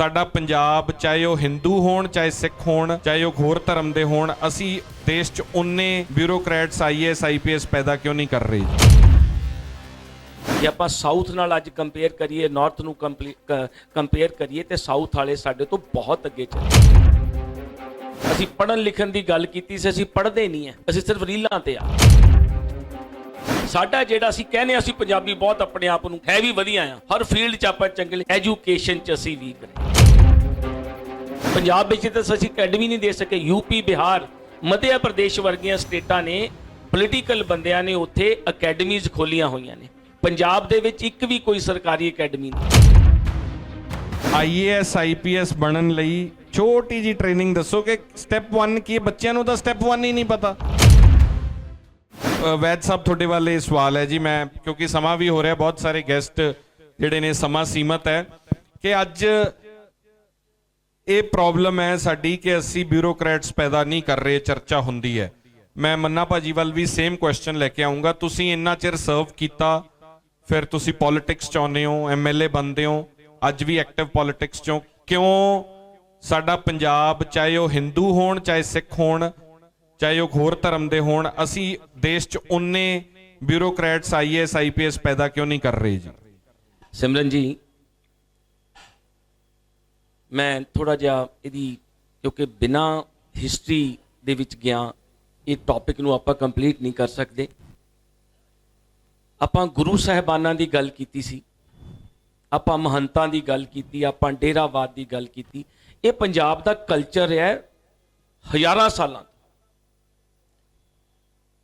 ਸਾਡਾ ਪੰਜਾਬ, ਚਾਹੇ ਉਹ ਹਿੰਦੂ ਹੋਣ, ਚਾਹੇ ਸਿੱਖ ਹੋਣ, ਚਾਹੇ ਉਹ ਹੋਰ ਧਰਮ ਦੇ ਹੋਣ, ਅਸੀਂ ਦੇਸ਼ 'ਚ ਉਨੇ ਬਿਊਰੋਕਰੈਟਸ ਆਈਐਸ ਆਈਪੀਐਸ ਪੈਦਾ ਕਿਉਂ ਨਹੀਂ ਕਰ ਰਹੇ? ਜੇ ਆਪਾਂ ਸਾਊਥ ਨਾਲ ਅੱਜ ਕੰਪੇਅਰ ਕਰੀਏ ਨਾਰਥ ਨੂੰ ਕੰਪੇਅਰ ਕਰੀਏ, ਤੇ ਸਾਊਥ ਵਾਲੇ ਸਾਡੇ ਤੋਂ ਬਹੁਤ ਅੱਗੇ ਚੱਲੇ ਅਸੀਂ ਪੜ੍ਹਨ ਲਿਖਣ ਦੀ ਗੱਲ ਕੀਤੀ ਸੀ, ਅਸੀਂ ਪੜ੍ਹਦੇ ਨਹੀਂ ਆ ਅਸੀਂ ਸਿਰਫ ਰੀਲਾਂ ਤੇ ਆ। ਸਾਡਾ ਜਿਹੜਾ ਅਸੀਂ ਕਹਿੰਦੇ ਹਾਂ, ਅਸੀਂ ਪੰਜਾਬੀ ਬਹੁਤ ਆਪਣੇ ਆਪ ਨੂੰ ਹੈ ਵੀ ਵਧੀਆ ਆ। ਹਰ ਫੀਲਡ 'ਚ ਆਪਾਂ ਚੰਗੇ ਐਜੂਕੇਸ਼ਨ 'ਚ ਅਸੀਂ ਵੀਕ ਪੰਜਾਬ ਵਿੱਚ ਤਾਂ ਅਸੀਂ ਅਕੈਡਮੀ ਨਹੀਂ ਦੇ ਸਕੇ। ਯੂਪੀ ਬਿਹਾਰ, ਮਧਿਆ ਪ੍ਰਦੇਸ਼ ਵਰਗੀਆਂ ਸਟੇਟਾਂ ਨੇ ਪੋਲੀਟੀਕਲ ਬੰਦਿਆਂ ਨੇ ਉੱਥੇ ਅਕੈਡਮੀਜ਼ ਖੋਲੀਆਂ ਹੋਈਆਂ ਨੇ। ਪੰਜਾਬ ਦੇ ਵਿੱਚ ਇੱਕ ਵੀ ਕੋਈ ਸਰਕਾਰੀ ਅਕੈਡਮੀ ਨਹੀਂ। ਆਈਏਐਸ ਆਈਪੀਐਸ ਬਣਨ ਲਈ ਛੋਟੀ ਜੀ ਟ੍ਰੇਨਿੰਗ ਦੱਸੋ ਕਿ ਸਟੈਪ 1 ਕੀ ਹੈ? ਬੱਚਿਆਂ ਨੂੰ ਤਾਂ ਸਟੈਪ 1 ਹੀ ਨਹੀਂ ਪਤਾ। ਵੈਦ ਸਾਹਿਬ, ਤੁਹਾਡੇ ਵੱਲ ਇਹ ਸਵਾਲ ਹੈ ਜੀ, ਮੈਂ, ਕਿਉਂਕਿ ਸਮਾਂ ਵੀ ਹੋ ਰਿਹਾ, ਬਹੁਤ ਸਾਰੇ ਗੈਸਟ ਜਿਹੜੇ ਨੇ, ਸਮਾਂ ਸੀਮਤ ਹੈ ਕਿ ਅੱਜ ਇਹ ਪ੍ਰੋਬਲਮ ਹੈ ਸਾਡੀ ਕਿ ਅਸੀਂ ਬਿਊਰੋਕਰੈਟਸ ਪੈਦਾ ਨਹੀਂ ਕਰ ਰਹੇ, ਚਰਚਾ ਹੁੰਦੀ ਹੈ। ਮੈਂ ਮੰਨਾ ਭਾਜੀ ਵੱਲ ਵੀ ਸੇਮ ਕੁਐਸਚਨ ਲੈ ਕੇ ਆਉਂਗਾ ਤੁਸੀਂ ਇੰਨਾ ਚਿਰ ਸਰਵ ਕੀਤਾ, ਫਿਰ ਤੁਸੀਂ ਪੋਲਿਟਿਕਸ ਚ ਆਉਂਦੇ ਹੋ ਐਮਐਲਏ ਬਣਦੇ ਹੋ, ਅੱਜ ਵੀ ਐਕਟਿਵ ਪੋਲਿਟਿਕਸ ਚੋਂ ਕਿਉਂ ਸਾਡਾ ਪੰਜਾਬ, ਚਾਹੇ ਉਹ ਹਿੰਦੂ ਹੋਣ, ਚਾਹੇ ਸਿੱਖ ਹੋਣ ਚਾਹੇ ਉਹ ਹੋਰ ਧਰਮ ਦੇ ਹੋਣ, ਅਸੀਂ ਦੇਸ਼ 'ਚ ਉਨੇ ਬਿਊਰੋਕਰੈਟਸ ਆਈਐਸ ਆਈਪੀਐਸ ਪੈਦਾ ਕਿਉਂ ਨਹੀਂ ਕਰ ਰਹੇ ਜੀ? ਸਿਮਰਨ ਜੀ, ਮੈਂ ਥੋੜਾ ਜਿਹਾ ਇਹਦੀ, ਕਿਉਂਕਿ ਬਿਨਾ ਹਿਸਟਰੀ ਦੇ ਵਿੱਚ ਗਿਆ, ਇਹ ਟੌਪਿਕ ਨੂੰ ਆਪਾਂ ਕੰਪਲੀਟ ਨਹੀਂ ਕਰ ਸਕਦੇ। ਆਪਾਂ ਗੁਰੂ ਸਾਹਿਬਾਨਾਂ ਦੀ ਗੱਲ ਕੀਤੀ ਸੀ, ਆਪਾਂ ਮਹੰਤਾਂ ਦੀ ਗੱਲ ਕੀਤੀ, ਆਪਾਂ ਡੇਰਾਵਾਦ ਦੀ ਗੱਲ ਕੀਤੀ। ਇਹ ਪੰਜਾਬ ਦਾ ਕਲਚਰ ਹੈ ਹਜ਼ਾਰਾਂ ਸਾਲਾਂ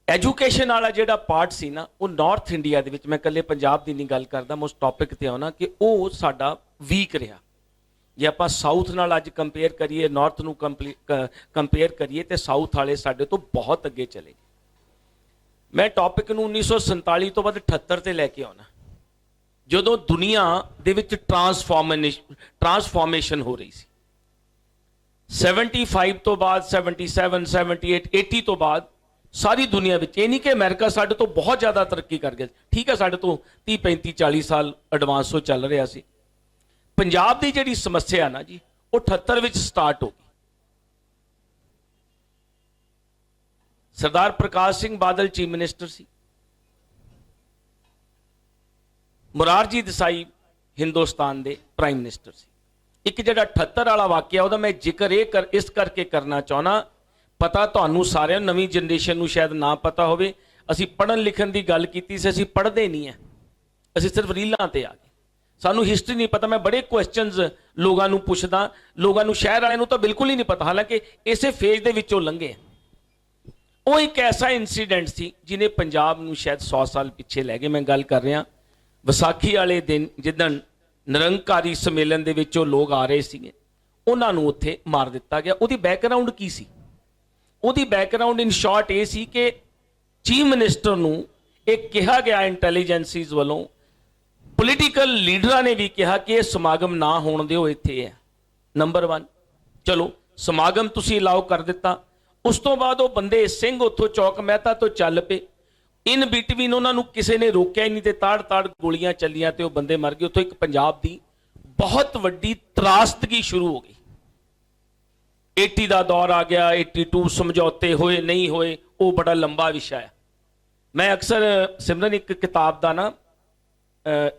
ਐਜੂਕੇਸ਼ਨ ਵਾਲਾ ਜਿਹੜਾ ਪਾਰਟ ਸੀ ਨਾ, ਉਹ ਨਾਰਥ ਇੰਡੀਆ ਦੇ ਵਿੱਚ, ਮੈਂ ਇਕੱਲੇ ਪੰਜਾਬ ਦੀ ਨਹੀਂ ਗੱਲ ਕਰਦਾ ਮੈਂ ਉਸ ਟੌਪਿਕ ਤੇ ਆਉਣਾ ਕਿ ਉਹ ਸਾਡਾ ਵੀਕ ਰਿਹਾ। ਜੇ ਆਪਾਂ ਸਾਊਥ ਨਾਲ ਅੱਜ ਕੰਪੇਅਰ ਕਰੀਏ ਨਾਰਥ ਨੂੰ ਕੰਪੇਅਰ ਕਰੀਏ, ਤੇ ਸਾਊਥ ਵਾਲੇ ਸਾਡੇ ਤੋਂ ਬਹੁਤ ਅੱਗੇ ਚਲੇ ਗਏ। ਮੈਂ ਟੌਪਿਕ ਨੂੰ 1947 ਤੋਂ ਬਾਅਦ 78 ਤੇ ਲੈ ਕੇ ਆਉਣਾ। ਜਦੋਂ ਦੁਨੀਆ ਦੇ ਵਿੱਚ ਟਰਾਂਸਫਾਰਮੇਸ਼ਨ ਟਰਾਂਸਫਾਰਮੇਸ਼ਨ ਹੋ ਰਹੀ ਸੀ। 75 ਤੋਂ ਬਾਅਦ 77 78 80 ਤੋਂ ਬਾਅਦ ਸਾਰੀ ਦੁਨੀਆ ਵਿੱਚ, ਇਹ ਨਹੀਂ ਕਿ ਅਮਰੀਕਾ ਸਾਡੇ ਤੋਂ ਬਹੁਤ ਜ਼ਿਆਦਾ ਤਰੱਕੀ ਕਰ ਗਿਆ ਠੀਕ ਹੈ, ਸਾਡੇ ਤੋਂ 30 35 40 ਸਾਲ ਐਡਵਾਂਸ ਹੋ ਚੱਲ ਰਿਹਾ ਸੀ। ਪੰਜਾਬ ਦੀ ਜਿਹੜੀ ਸਮੱਸਿਆ ਨਾ ਜੀ, ਉਹ 78 ਵਿੱਚ ਸਟਾਰਟ ਹੋ ਗਈ। ਸਰਦਾਰ ਪ੍ਰਕਾਸ਼ ਸਿੰਘ ਬਾਦਲ ਚੀਫ ਮਿਨਿਸਟਰ ਸੀ। ਮੁਰਾਰਜੀ ਦੇਸਾਈ ਹਿੰਦੁਸਤਾਨ ਦੇ ਪ੍ਰਾਈਮ ਮਿਨਿਸਟਰ ਸੀ। ਇੱਕ ਜਿਹੜਾ 78 ਵਾਲਾ ਵਾਕਿਆ, ਉਹਦਾ ਮੈਂ ਜ਼ਿਕਰ ਇਹ ਕਰ, ਇਸ ਕਰਕੇ ਕਰਨਾ ਚਾਹਣਾ ਪਤਾ ਤੁਹਾਨੂੰ ਸਾਰਿਆਂ ਨੂੰ, ਨਵੀਂ ਜਨਰੇਸ਼ਨ ਨੂੰ ਸ਼ਾਇਦ ਨਾ ਪਤਾ ਹੋਵੇ, ਅਸੀਂ ਪੜ੍ਹਨ ਲਿਖਣ ਦੀ ਗੱਲ ਕੀਤੀ ਸੀ, ਅਸੀਂ ਪੜ੍ਹਦੇ ਨਹੀਂ ਆ ਅਸੀਂ ਸਿਰਫ ਰੀਲਾਂ ਤੇ ਆ ਗਏ। ਸਾਨੂੰ ਹਿਸਟਰੀ ਨਹੀਂ ਪਤਾ, ਮੈਂ ਬੜੇ ਕੁਐਸਚਨਸ ਲੋਕਾਂ ਨੂੰ ਪੁੱਛਦਾ, ਲੋਕਾਂ ਨੂੰ ਸ਼ਹਿਰ ਵਾਲਿਆਂ ਨੂੰ ਤਾਂ ਬਿਲਕੁਲ ਹੀ ਨਹੀਂ ਪਤਾ, ਹਾਲਾਂਕਿ ਇਸੇ ਫੇਜ਼ ਦੇ ਵਿੱਚੋਂ ਲੰਘੇ ਉਹ ਇੱਕ ਐਸਾ ਇਨਸੀਡੈਂਟ ਸੀ ਜਿਨੇ ਪੰਜਾਬ ਨੂੰ ਸ਼ਾਇਦ 100 ਸਾਲ ਪਿੱਛੇ ਲੈ ਗਏ। ਮੈਂ ਗੱਲ ਕਰ ਰਿਹਾ, ਵਿਸਾਖੀ ਵਾਲੇ ਦਿਨ ਜਿੱਦਣ ਨਿਰੰਕਾਰੀ ਸੰਮੇਲਨ ਦੇ ਵਿੱਚ ਉਹ ਲੋਕ ਆ ਰਹੇ ਸੀਗੇ, ਉਹਨਾਂ ਨੂੰ ਉੱਥੇ ਮਾਰ ਦਿੱਤਾ ਗਿਆ। ਉਹਦੀ ਬੈਕਗ੍ਰਾਉਂਡ ਕੀ ਸੀ? ਉਹਦੀ ਬੈਕਗ੍ਰਾਉਂਡ ਇਨ ਸ਼ਾਰਟ ਇਹ ਸੀ ਕਿ ਚੀਫ ਮਿਨਿਸਟਰ ਨੂੰ ਇਹ ਕਿਹਾ ਗਿਆ ਇੰਟੈਲੀਜੈਂਸੀਜ਼ ਵੱਲੋਂ ਪੋਲੀਟੀਕਲ ਲੀਡਰਾਂ ਨੇ ਵੀ ਕਿਹਾ ਕਿ ਇਹ ਸਮਾਗਮ ਨਾ ਹੋਣ ਦਿਓ, ਇੱਥੇ ਹੈ। ਨੰਬਰ 1 ਚਲੋ, ਸਮਾਗਮ ਤੁਸੀਂ ਅਲਾਉ ਕਰ ਦਿੱਤਾ। ਉਸ ਤੋਂ ਬਾਅਦ ਉਹ ਬੰਦੇ ਸਿੰਘ ਉੱਥੋਂ ਚੌਕ ਮਹਿਤਾ ਤੋਂ ਚੱਲ ਪਏ। ਇਨ ਬਿਟਵੀਨ ਉਹਨਾਂ ਨੂੰ ਕਿਸੇ ਨੇ ਰੋਕਿਆ ਹੀ ਨਹੀਂ ਤੇ ਤਾੜ-ਤਾੜ ਗੋਲੀਆਂ ਚੱਲੀਆਂ ਤੇ ਉਹ ਬੰਦੇ ਮਰ ਗਏ। ਉੱਥੋਂ ਇੱਕ ਪੰਜਾਬ ਦੀ ਬਹੁਤ ਵੱਡੀ ਤਰਾਸਦਗੀ ਸ਼ੁਰੂ ਹੋ ਗਈ। 80 ਦਾ ਦੌਰ ਆ ਗਿਆ 82 ਸਮਝੌਤੇ ਹੋਏ ਨਹੀਂ ਹੋਏ ਉਹ ਬੜਾ ਲੰਬਾ ਵਿਸ਼ਾ ਹੈ ਮੈਂ ਅਕਸਰ ਸਿਮਰਨ ਇੱਕ ਕਿਤਾਬ ਦਾ ਨਾ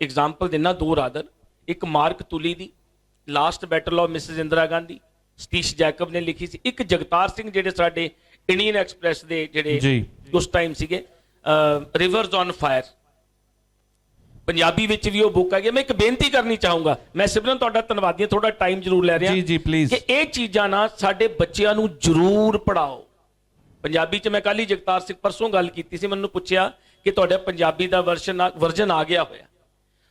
ਐਗਜ਼ਾਮਪਲ ਦਿੰਨਾ ਦੋ ਰਾਦਰ ਇੱਕ Mark Tully the last battle of Mrs Indira Gandhi Satish Jacob ਨੇ ਲਿਖੀ ਸੀ ਇੱਕ ਜਗਤਾਰ ਸਿੰਘ ਜਿਹੜੇ ਸਾਡੇ ਇੰਡੀਅਨ ਐਕਸਪ੍ਰੈਸ ਦੇ ਜਿਹੜੇ। ਉਸ ਟਾਈਮ ਸੀਗੇ ਰਿਵਰਸ ਔਨ ਫਾਇਰ ਪੰਜਾਬੀ ਵਿੱਚ ਵੀ ਉਹ ਬੁੱਕ ਆ। ਗਿਆ ਮੈਂ ਇੱਕ ਬੇਨਤੀ ਕਰਨੀ ਚਾਹੂੰਗਾ। ਮੈਂ ਸਿਮਰਨ ਤੁਹਾਡਾ ਧੰਨਵਾਦੀ ਹਾਂ ਥੋੜਾ ਟਾਈਮ ਜ਼ਰੂਰ ਲੈ ਰਿਹਾ। ਜੀ, ਜੀ, please। ਕਿ ਇਹ ਚੀਜ਼ਾਂ ਨਾ ਸਾਡੇ ਬੱਚਿਆਂ ਨੂੰ ਜ਼ਰੂਰ ਪੜਾਓ ਪੰਜਾਬੀ ਚ ਮੈਂ ਕੱਲ ਹੀ ਜਗਤਾਰ ਸਿੰਘ ਪਰਸੋਂ ਗੱਲ ਕੀਤੀ ਸੀ। ਮੈਨੂੰ ਪੁੱਛਿਆ ਕਿ ਤੁਹਾਡਾ ਪੰਜਾਬੀ ਦਾ ਵਰਸ਼ਨ ਵਰਜਨ ਆ ਗਿਆ ਹੋਇਆ।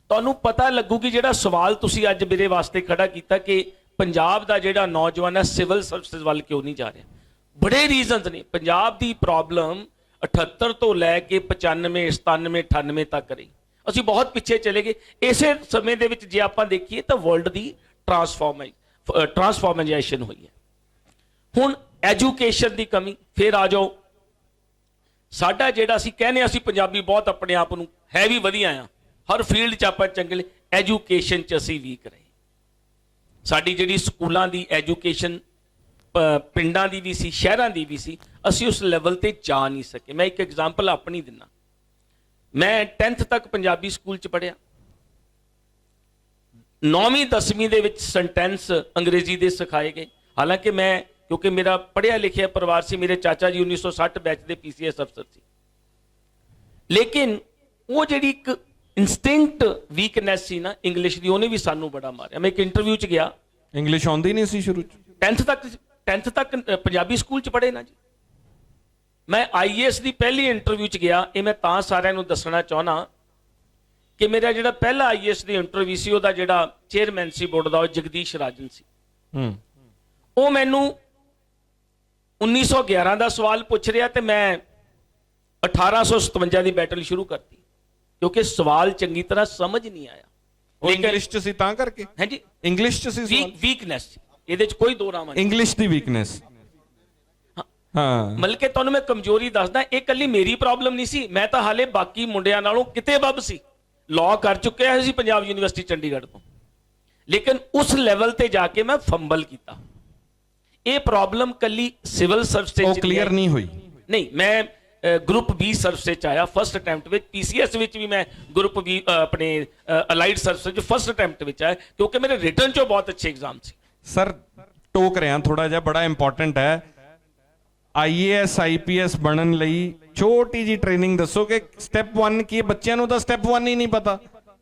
ਤੁਹਾਨੂੰ ਪਤਾ ਲੱਗੂ ਕਿ ਜਿਹੜਾ ਸਵਾਲ ਤੁਸੀਂ ਅੱਜ ਮੇਰੇ ਵਾਸਤੇ ਖੜਾ ਕੀਤਾ ਕਿ ਪੰਜਾਬ ਦਾ ਜਿਹੜਾ ਨੌਜਵਾਨ ਹੈ ਸਿਵਲ ਸਰਵਿਸਿਜ਼ ਵੱਲ ਕਿਉਂ ਨਹੀਂ ਜਾ ਰਿਹਾ? ਬੜੇ ਰੀਜ਼ਨਸ ਨੇ। ਪੰਜਾਬ ਦੀ ਪ੍ਰੋਬਲਮ 78 ਤੋਂ ਲੈ ਕੇ 95 97 98 ਤੱਕ ਰਹੀ। ਅਸੀਂ ਬਹੁਤ ਪਿੱਛੇ ਚਲੇ ਗਏ। ਇਸੇ ਸਮੇਂ ਦੇ ਵਿੱਚ ਜੇ ਆਪਾਂ ਦੇਖੀਏ ਤਾਂ ਵਰਲਡ ਦੀ ਟਰਾਂਸਫਾਰਮੇ ਟਰਾਂਸਫਾਰਮੇਸ਼ਨ ਹੋਈ ਹੈ। ਹੁਣ ਐਜੂਕੇਸ਼ਨ ਦੀ ਕਮੀ, ਫਿਰ ਆ ਜਾਓ। ਸਾਡਾ ਜਿਹੜਾ ਅਸੀਂ ਕਹਿੰਦੇ ਹਾਂ, ਅਸੀਂ ਪੰਜਾਬੀ ਬਹੁਤ ਆਪਣੇ ਆਪ ਨੂੰ ਹੈ ਵੀ ਵਧੀਆ ਆ। ਹਰ ਫੀਲਡ 'ਚ ਆਪਾਂ ਚੰਗੇ ਐਜੂਕੇਸ਼ਨ 'ਚ ਅਸੀਂ ਵੀਕ ਰਹੇ। ਸਾਡੀ ਜਿਹੜੀ ਸਕੂਲਾਂ ਦੀ ਐਜੂਕੇਸ਼ਨ ਪਿੰਡਾਂ ਦੀ ਵੀ ਸੀ, ਸ਼ਹਿਰਾਂ ਦੀ ਵੀ ਸੀ, ਅਸੀਂ ਉਸ ਲੈਵਲ ਤੇ ਜਾ ਨਹੀਂ ਸਕੇ। ਮੈਂ ਇੱਕ ਐਗਜ਼ਾਮਪਲ ਆਪਣੀ ਦਿੰਨਾ ਮੈਂ 10th ਤੱਕ ਪੰਜਾਬੀ ਸਕੂਲ ਚ ਪੜ੍ਹਿਆ। 9ਵੀਂ 10ਵੀਂ ਦੇ ਵਿੱਚ ਸੈਂਟੈਂਸ ਅੰਗਰੇਜ਼ੀ ਦੇ ਸਿਖਾਏ ਗਏ। ਹਾਲਾਂਕਿ ਮੈਂ ਕਿਉਂਕਿ ਮੇਰਾ ਪੜ੍ਹਿਆ ਲਿਖਿਆ ਪਰਿਵਾਰ ਸੀ ਮੇਰੇ ਚਾਚਾ ਜੀ 1960 ਬੈਚ ਦੇ ਪੀਸੀਐਸ ਅਫਸਰ ਸੀ। ਲੇਕਿਨ ਉਹ ਜਿਹੜੀ ਇੱਕ ਇਨਸਟਿੰਕਟ ਵੀਕਨੈਸ ਸੀ ਨਾ ਇੰਗਲਿਸ਼ ਦੀ ਉਹਨੇ ਵੀ ਸਾਨੂੰ ਬੜਾ ਮਾਰਿਆ। ਮੈਂ ਇੱਕ ਇੰਟਰਵਿਊ ਚ ਗਿਆ। ਇੰਗਲਿਸ਼ ਆਉਂਦੀ ਨਹੀਂ ਸੀ ਸ਼ੁਰੂ ਚ। 10th ਤੱਕ 10th ਤੱਕ ਪੰਜਾਬੀ ਸਕੂਲ ਚ ਪੜ੍ਹੇ ਨਾ ਜੀ। ਮੈਂ ਆਈਏਐਸ ਦੀ ਪਹਿਲੀ ਇੰਟਰਵਿਊ ਚ ਗਿਆ ਇਹ ਮੈਂ ਤਾਂ ਸਾਰਿਆਂ ਨੂੰ ਦੱਸਣਾ ਚਾਹਣਾ ਕਿ ਮੇਰਾ ਜਿਹੜਾ ਪਹਿਲਾ ਆਈਏਐਸ ਦੀ ਇੰਟਰਵਿਊ ਸੀ ਉਹਦਾ ਜਿਹੜਾ ਚੇਅਰਮੈਨ ਸੀ ਬੋਰਡ ਦਾ ਉਹ ਜਗਦੀਸ਼ ਰਾਜਨ ਸੀ। ਹੂੰ। ਉਹ ਮੈਨੂੰ 1911 ਦਾ ਸਵਾਲ ਪੁੱਛ ਰਿਹਾ ਤੇ ਮੈਂ 1857 ਦੀ ਬੈਟਲ ਸ਼ੁਰੂ ਕਰਤੀ ਕਿਉਂਕਿ ਸਵਾਲ ਚੰਗੀ ਤਰ੍ਹਾਂ ਸਮਝ ਨਹੀਂ ਆਇਆ। ਉਹ ਇੰਗਲਿਸ਼ ਚ ਸੀ ਤਾਂ ਕਰਕੇ? ਹਾਂਜੀ। ਇੰਗਲਿਸ਼ ਚ ਸੀ ਵੀਕਨੈਸ ਇਹਦੇ ਚ ਕੋਈ ਦੋ ਰਾਵਾਂ ਨਹੀਂ। ਇੰਗਲਿਸ਼ ਦੀ ਵੀਕਨੈਸ ਹਾਂ। ਮਤਲਬ ਕਿ ਤੁਹਾਨੂੰ ਮੈਂ ਕਮਜ਼ੋਰੀ ਦੱਸਦਾ ਇਹ ਕੱਲੀ ਮੇਰੀ ਪ੍ਰੋਬਲਮ ਨਹੀਂ ਸੀ। ਮੈਂ ਤਾਂ ਹਾਲੇ ਬਾਕੀ ਮੁੰਡਿਆਂ ਨਾਲੋਂ ਕਿਤੇ ਵੱਧ ਸੀ। ਲਾਅ ਕਰ ਚੁੱਕਿਆ ਸੀ ਪੰਜਾਬ ਯੂਨੀਵਰਸਿਟੀ ਚੰਡੀਗੜ੍ਹ ਤੋਂ। ਲੇਕਿਨ ਉਸ ਲੈਵਲ ਤੇ ਜਾ ਕੇ ਮੈਂ ਫੰਬਲ ਕੀਤਾ। ਇਹ ਪ੍ਰੋਬਲਮ ਕੱਲੀ ਸਿਵਲ ਸਰਵਿਸ ਉਹ ਕਲੀਅਰ ਨਹੀਂ ਹੋਈ। ਨਹੀਂ ਮੈਂ ਗਰੁੱਪ ਬੀ ਸਰਵਿਸ ਵਿੱਚ ਆਇਆ ਫਸਟ ਅਟੈਂਪਟ ਵਿੱਚ। ਪੀਸੀਐਸ ਵਿੱਚ ਵੀ ਮੈਂ ਗਰੁੱਪ ਬੀ ਆਪਣੇ ਅਲਾਈਡ ਸਰਵਿਸ ਵਿੱਚ ਫਸਟ ਅਟੈਂਪਟ ਵਿੱਚ ਆਇਆ ਕਿਉਂਕਿ ਮੇਰੇ ਰਿਟਰਨ ਚੋਂ ਬਹੁਤ ਅੱਛੇ ਐਗਜ਼ਾਮ ਸੀ। ਸਰ ਟੋਕ ਰਿਆਂ ਥੋੜਾ ਜਿਹਾ ਬੜਾ ਇੰਪੋਰਟੈਂਟ ਹੈ। ਆਈਏਐਸ ਆਈਪੀਐਸ ਬਣਨ ਲਈ ਛੋਟੀ ਜੀ ਟ੍ਰੇਨਿੰਗ ਦੱਸੋ ਕਿ ਸਟੈਪ 1 ਕੀ? ਬੱਚਿਆਂ ਨੂੰ ਤਾਂ ਸਟੈਪ 1 ਹੀ ਨਹੀਂ ਪਤਾ।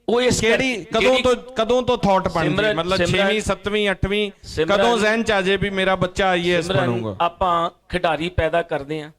ਉਹ ਇਸ ਕਿਹੜੀ ਕਦੋਂ ਤੋਂ ਕਦੋਂ ਤੋਂ ਥਾਟ ਬਣ ਗਈ? ਮਤਲਬ ਸਿਮਰਨ- 6ਵੀਂ 7ਵੀਂ 8ਵੀਂ ਸਿਮਰਨ- ਕਦੋਂ ਜ਼ਹਿਨ ਚ ਆ ਜੇ ਵੀ ਮੇਰਾ ਬੱਚਾ ਆਈਏਐਸ ਬਣੂਗਾ? ਆਪਾਂ ਖਿਡਾਰੀ ਪੈਦਾ ਕਰਦੇ ਆ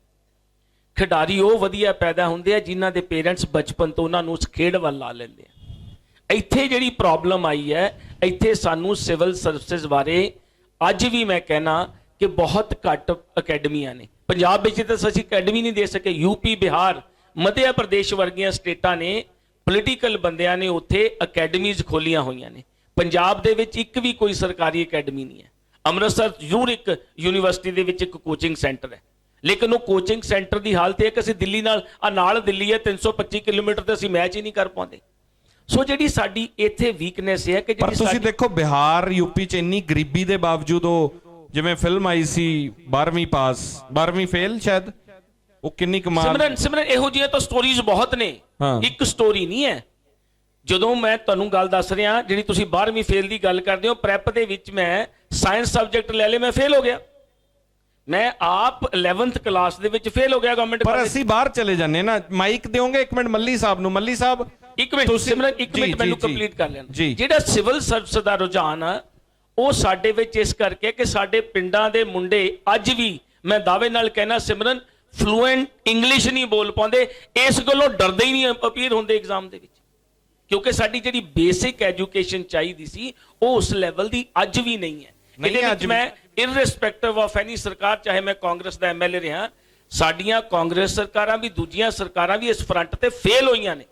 ਖਿਡਾਰੀ ਉਹ ਵਧੀਆ ਪੈਦਾ ਹੁੰਦੇ ਆ ਜਿਨ੍ਹਾਂ ਦੇ ਪੇਰੈਂਟਸ ਬਚਪਨ ਤੋਂ ਉਹਨਾਂ ਨੂੰ ਉਸ ਖੇਡ ਵੱਲ ਲਾ ਲੈਂਦੇ ਆ। ਇੱਥੇ ਜਿਹੜੀ ਪ੍ਰੋਬਲਮ ਆਈ ਹੈ ਇੱਥੇ ਸਾਨੂੰ ਸਿਵਲ ਸਰਵਿਸਿਜ਼ ਬਾਰੇ ਅੱਜ ਵੀ ਮੈਂ ਕਹਿਣਾ ਕਿ ਬਹੁਤ ਘੱਟ ਅਕੈਡਮੀਆਂ ਨੇ। ਪੰਜਾਬ ਵਿੱਚ ਤਾਂ ਅਸੀਂ ਅਕੈਡਮੀ ਨਹੀਂ ਦੇ ਸਕੇ। ਯੂਪੀ ਬਿਹਾਰ ਮੱਧ ਪ੍ਰਦੇਸ਼ ਵਰਗੀਆਂ ਸਟੇਟਾਂ ਨੇ ਪੋਲੀਟੀਕਲ ਬੰਦਿਆਂ ਨੇ ਉੱਥੇ ਅਕੈਡਮੀਜ਼ ਖੋਲੀਆਂ ਹੋਈਆਂ ਨੇ। ਪੰਜਾਬ ਦੇ ਵਿੱਚ ਇੱਕ ਵੀ ਕੋਈ ਸਰਕਾਰੀ ਅਕੈਡਮੀ ਨਹੀਂ ਹੈ। ਅੰਮ੍ਰਿਤਸਰ ਜ਼ਰੂਰ ਇੱਕ ਯੂਨੀਵਰਸਿਟੀ ਦੇ ਵਿੱਚ ਇੱਕ ਕੋਚਿੰਗ ਸੈਂਟਰ ਹੈ। ਲੇਕਿਨ ਉਹ ਕੋਚਿੰਗ ਸੈਂਟਰ ਦੀ ਹਾਲਤ ਇਹ ਕਿ ਅਸੀਂ ਦਿੱਲੀ ਨਾਲ ਆ ਨਾਲ ਦਿੱਲੀ ਹੈ 325 ਕਿਲੋਮੀਟਰ ਤੇ ਅਸੀਂ ਮੈਚ ਹੀ ਨਹੀਂ ਕਰ ਪਾਉਂਦੇ। ਸੋ ਜਿਹੜੀ ਸਾਡੀ ਇੱਥੇ ਵੀਕਨੈਸ ਹੈ ਕਿ ਜਿਹੜੀ ਤੁਸੀਂ ਦੇਖੋ ਬਿਹਾਰ ਯੂਪੀ ਚ ਇੰਨੀ ਗਰੀਬੀ ਦੇ ਬਾਵਜੂਦ ਉਹ ਜਿਵੇਂ ਫਿਲਮ ਆਈ ਸੀ 12ਵੀਂ ਪਾਸ 12ਵੀਂ ਫੇਲ ਸ਼ਾਇਦ? ਉਹ ਕਿੰਨੀ ਕਮਾਲ ਸਿਮਰਨ ਸਿਮਰਨ ਇਹੋ ਜਿਹੀਆਂ ਤਾਂ ਸਟੋਰੀਜ਼ ਬਹੁਤ ਨੇ। ਇੱਕ ਸਟੋਰੀ ਨਹੀਂ ਹੈ। ਜਦੋਂ ਮੈਂ ਤੁਹਾਨੂੰ ਗੱਲ ਦੱਸ ਰਿਹਾ ਜਿਹੜੀ ਤੁਸੀਂ 12ਵੀਂ ਫੇਲ ਦੀ ਗੱਲ ਕਰਦੇ ਹੋ ਪ੍ਰੈਪ ਦੇ ਵਿੱਚ ਮੈਂ ਸਾਇੰਸ ਸਬਜੈਕਟ ਲੈ ਲਏ ਮੈਂ ਫੇਲ ਹੋ ਗਿਆ। ਮੈਂ ਆਪ 11th ਕਲਾਸ ਦੇ ਵਿੱਚ ਫੇਲ ਹੋ ਗਿਆ ਗਵਰਨਮੈਂਟ ਪਰ ਅਸੀਂ ਬਾਹਰ ਚਲੇ ਜਾਂਦੇ ਨਾ। ਮਾਈਕ ਦਿਓਗੇ ਇੱਕ ਮਿੰਟ ਮੱਲੀ ਸਾਹਿਬ ਨੂੰ ਮੱਲੀ ਸਾਹਿਬ? ਇੱਕ ਮਿੰਟ ਤੁਸੀਂ- ਸਿਮਰਨ ਇੱਕ ਜੀ, ਮਿੰਟ ਜੀ, ਮੈਨੂੰ। ਕੰਪਲੀਟ ਕਰ ਲੈਣ। ਜਿਹੜਾ ਸਿਵਲ ਸਰਵਿਸ ਦਾ ਰੁਝਾਨ ਆ ਉਹ ਸਾਡੇ ਵਿੱਚ ਇਸ ਕਰਕੇ ਕਿ ਸਾਡੇ ਪਿੰਡਾਂ ਦੇ ਮੁੰਡੇ ਅੱਜ ਵੀ ਮੈਂ ਦਾਅਵੇ ਨਾਲ ਕਹਿਣਾ ਸਿਮਰਨ ਫਲੂਐਂਟ ਇੰਗਲਿਸ਼ ਨਹੀਂ ਬੋਲ ਪਾਉਂਦੇ। ਇਸ ਗੱਲੋਂ ਡਰਦੇ ਹੀ ਨਹੀਂ ਅਪੀਅਰ ਹੁੰਦੇ ਐਗਜ਼ਾਮ ਦੇ ਵਿੱਚ। ਕਿਉਂਕਿ ਸਾਡੀ ਜਿਹੜੀ ਬੇਸਿਕ ਐਜੂਕੇਸ਼ਨ ਚਾਹੀਦੀ ਸੀ ਉਹ ਉਸ ਲੈਵਲ ਦੀ ਅੱਜ ਵੀ ਨਹੀਂ ਹੈ। ਇਹਦੇ ਵਿੱਚ। ਮੈਂ ਇਰਰਿਸਪੈਕਟਿਵ ਆਫ ਐਨੀ ਸਰਕਾਰ ਚਾਹੇ ਮੈਂ ਕਾਂਗਰਸ ਦਾ ਐਮਐਲਏ ਰਿਹਾ ਸਾਡੀਆਂ ਕਾਂਗਰਸ ਸਰਕਾਰਾਂ ਵੀ ਦੂਜੀਆਂ ਸਰਕਾਰਾਂ ਵੀ ਇਸ ਫਰੰਟ ਤੇ ਫੇਲ ਹੋਈਆਂ ਨੇ।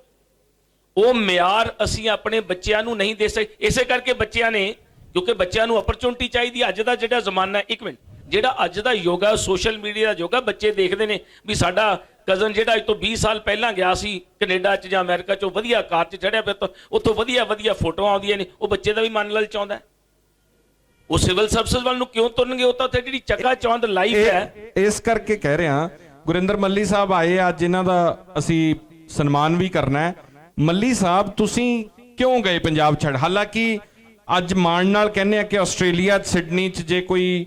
ਉਹ ਮਿਆਰ ਅਸੀਂ ਆਪਣੇ ਬੱਚਿਆਂ ਨੂੰ ਨਹੀਂ ਦੇ ਸਕੇ ਇਸੇ ਕਰਕੇ ਬੱਚਿਆਂ ਨੇ ਕਿਉਂਕਿ ਬੱਚਿਆਂ ਨੂੰ ਅਪਰਚੂਨਿਟੀ ਚਾਹੀਦੀ ਹੈ। ਅੱਜ ਦਾ ਜਿਹੜਾ ਜ਼ਮਾਨਾ ਹੈ ਇੱਕ ਮਿੰਟ। ਜਿਹੜਾ ਅੱਜ ਦਾ ਯੋਗਾ ਸੋਸ਼ਲ ਮੀਡੀਆ ਦਾ ਯੋਗਾ ਬੱਚੇ ਦੇਖਦੇ ਨੇ ਵੀ ਸਾਡਾ ਕਜ਼ਨ ਜਿਹੜਾ ਅੱਜ ਤੋਂ 20 ਸਾਲ ਪਹਿਲਾਂ ਗਿਆ ਸੀ ਕੈਨੇਡਾ 'ਚ ਜਾਂ ਅਮਰੀਕਾ 'ਚ ਉਹ ਵਧੀਆ ਕਾਰ 'ਚ ਚੜਿਆ ਤਾਂ ਉੱਥੋਂ ਵਧੀਆ ਵਧੀਆ ਫੋਟੋਆਂ ਆਉਂਦੀਆਂ ਨੇ ਉਹ ਬੱਚੇ ਦਾ ਵੀ ਮਨ ਲਲਚਾਉਂਦਾ ਉਹ ਸਿਵਲ ਸਰਵਿਸ ਵੱਲ ਨੂੰ ਕਿਉਂ ਤੁਰਨਗੇ? ਉਹ ਤਾਂ ਉੱਥੇ ਜਿਹੜੀ ਚੱਕਾ ਚੌਂਦ ਲਾਈਫ ਹੈ। ਇਸ ਕਰਕੇ ਕਹਿ ਰਿਹਾ ਗੁਰਿੰਦਰ ਮੱਲੀ ਸਾਹਿਬ ਆਏ ਅੱਜ ਇਹਨਾਂ ਦਾ ਅਸੀਂ ਸਨਮਾਨ ਵੀ ਕਰਨਾ ਹੈ। ਮੱਲੀ ਸਾਹਿਬ ਤੁਸੀਂ ਕਿਉਂ ਗਏ ਪੰਜਾਬ ਛੱਡ? ਹਾਲਾਂਕਿ ਅੱਜ ਮਾਣ ਨਾਲ ਕਹਿੰਦੇ ਆ ਕਿ ਆਸਟ੍ਰੇਲੀਆ ਸਿਡਨੀ ਚ ਜੇ ਕੋਈ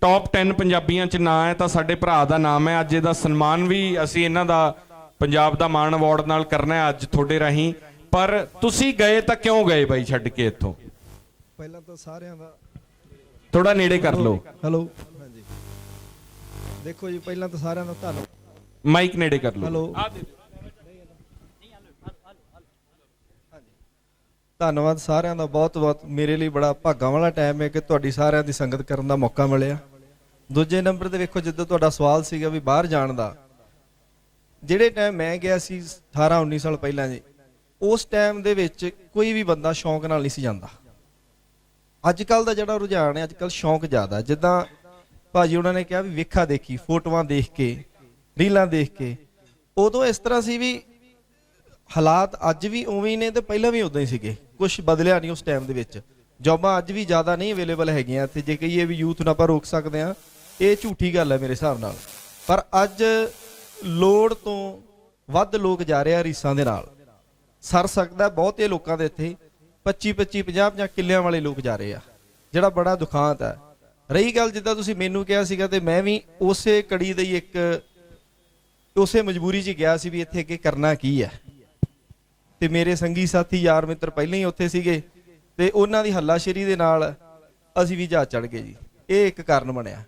ਟੌਪ 10 ਪੰਜਾਬੀਆਂ ਚ ਨਾਂ ਹੈ ਤਾਂ ਸਾਡੇ ਭਰਾ ਦਾ ਨਾਮ ਹੈ। ਅੱਜ ਇਹਦਾ ਸਨਮਾਨ ਵੀ ਅਸੀਂ ਇਹਨਾਂ ਦਾ ਪੰਜਾਬ ਦਾ ਮਾਣ ਅਵਾਰਡ ਨਾਲ ਕਰਨਾ ਹੈ ਅੱਜ ਤੁਹਾਡੇ ਰਾਹੀਂ। ਪਰ ਤੁਸੀਂ ਗਏ ਤਾਂ ਕਿਉਂ ਗਏ ਬਾਈ ਛੱਡ ਕੇ ਇੱਥੋਂ? ਪਹਿਲਾਂ ਤਾਂ ਸਾਰਿਆਂ ਦਾ ਥੋੜਾ ਨੇੜੇ ਕਰ ਲਓ। ਹੈਲੋ। ਹਾਂਜੀ। ਦੇਖੋ ਜੀ ਪਹਿਲਾਂ ਤਾਂ ਸਾਰਿਆਂ ਦਾ ਧੰਨਵਾਦ। ਮਾਈਕ ਨੇੜੇ ਕਰ ਲਓ। ਹੈਲੋ। ਧੰਨਵਾਦ ਸਾਰਿਆਂ ਦਾ, ਬਹੁਤ ਬਹੁਤ ਮੇਰੇ ਲਈ ਬੜਾ ਭਾਗਾਂ ਵਾਲਾ ਟਾਈਮ ਹੈ ਕਿ ਤੁਹਾਡੀ ਸਾਰਿਆਂ ਦੀ ਸੰਗਤ ਕਰਨ ਦਾ ਮੌਕਾ ਮਿਲਿਆ। ਦੂਜੇ ਨੰਬਰ ਤੇ ਵੇਖੋ ਜਿੱਦਾਂ ਤੁਹਾਡਾ ਸਵਾਲ ਸੀਗਾ ਵੀ ਬਾਹਰ ਜਾਣ ਦਾ। ਜਿਹੜੇ ਟਾਈਮ ਮੈਂ ਗਿਆ ਸੀ 18 19 ਸਾਲ ਪਹਿਲਾਂ ਜੀ, ਉਸ ਟਾਈਮ ਦੇ ਵਿੱਚ ਕੋਈ ਵੀ ਬੰਦਾ ਸ਼ੌਂਕ ਨਾਲ ਨਹੀਂ ਸੀ ਜਾਂਦਾ। ਅੱਜ ਕੱਲ ਦਾ ਜਿਹੜਾ ਰੁਝਾਨ ਹੈ ਅੱਜ ਕੱਲ ਸ਼ੌਂਕ ਜ਼ਿਆਦਾ। ਹੈ। ਜਿੱਦਾਂ ਭਾਜੀ ਉਹਨਾਂ ਨੇ ਕਿਹਾ ਵੀ ਵੇਖਾ ਦੇਖੀ, ਫੋਟੋਆਂ ਦੇਖ ਕੇ, ਰੀਲਾਂ ਦੇਖ ਕੇ। ਉਦੋਂ ਇਸ ਤਰ੍ਹਾਂ ਸੀ ਵੀ ਹਾਲਾਤ ਅੱਜ ਵੀ ਉਵੇਂ ਹੀ ਨੇ ਤੇ ਪਹਿਲਾਂ ਵੀ ਉਦਾਂ ਹੀ ਸੀਗੇ। ਕੁਝ ਬਦਲਿਆ ਨਹੀਂ ਉਸ ਟਾਈਮ ਦੇ ਵਿੱਚ। ਜੌਬਾਂ ਅੱਜ ਵੀ ਜ਼ਿਆਦਾ ਨਹੀਂ ਅਵੇਲੇਬਲ ਹੈਗੀਆਂ ਇੱਥੇ। ਜੇ ਕਹੀਏ ਵੀ ਯੂਥ ਨੂੰ ਆਪਾਂ ਰੋਕ ਸਕਦੇ ਆ ਇਹ ਝੂਠੀ ਗੱਲ ਹੈ ਮੇਰੇ ਹਿਸਾਬ ਨਾਲ। ਪਰ ਅੱਜ ਲੋੜ ਤੋਂ ਵੱਧ ਲੋਕ ਜਾ ਰਹੇ ਆ ਰੀਸਾਂ ਦੇ ਨਾਲ। ਸਰ ਸਕਦਾ ਬਹੁਤੇ ਲੋਕਾਂ ਦੇ ਇੱਥੇ। 25 25 50 50 ਕਿੱਲਿਆਂ ਵਾਲੇ ਲੋਕ ਜਾ ਰਹੇ ਆ। ਜਿਹੜਾ ਬੜਾ ਦੁਖਾਂਤ ਹੈ। ਰਹੀ ਗੱਲ ਜਿੱਦਾਂ ਤੁਸੀਂ ਮੈਨੂੰ ਕਿਹਾ ਸੀਗਾ ਤੇ ਮੈਂ ਵੀ ਉਸੇ ਕੜੀ ਦੇ ਇੱਕ, ਉਸੇ ਮਜਬੂਰੀ 'ਚ ਗਿਆ ਸੀ ਵੀ ਇੱਥੇ ਅੱਗੇ ਕਰਨਾ ਕੀ ਹੈ। ਤੇ ਮੇਰੇ ਸੰਗੀ ਸਾਥੀ ਯਾਰ ਮਿੱਤਰ ਪਹਿਲਾਂ ਹੀ ਉੱਥੇ ਸੀਗੇ ਤੇ ਉਹਨਾਂ ਦੀ ਹੱਲਾਸ਼ੇਰੀ ਦੇ ਨਾਲ ਅਸੀਂ ਵੀ ਜਹਾਜ਼ ਚੜ ਗਏ ਜੀ। ਇਹ ਇੱਕ ਕਾਰਨ ਬਣਿਆ।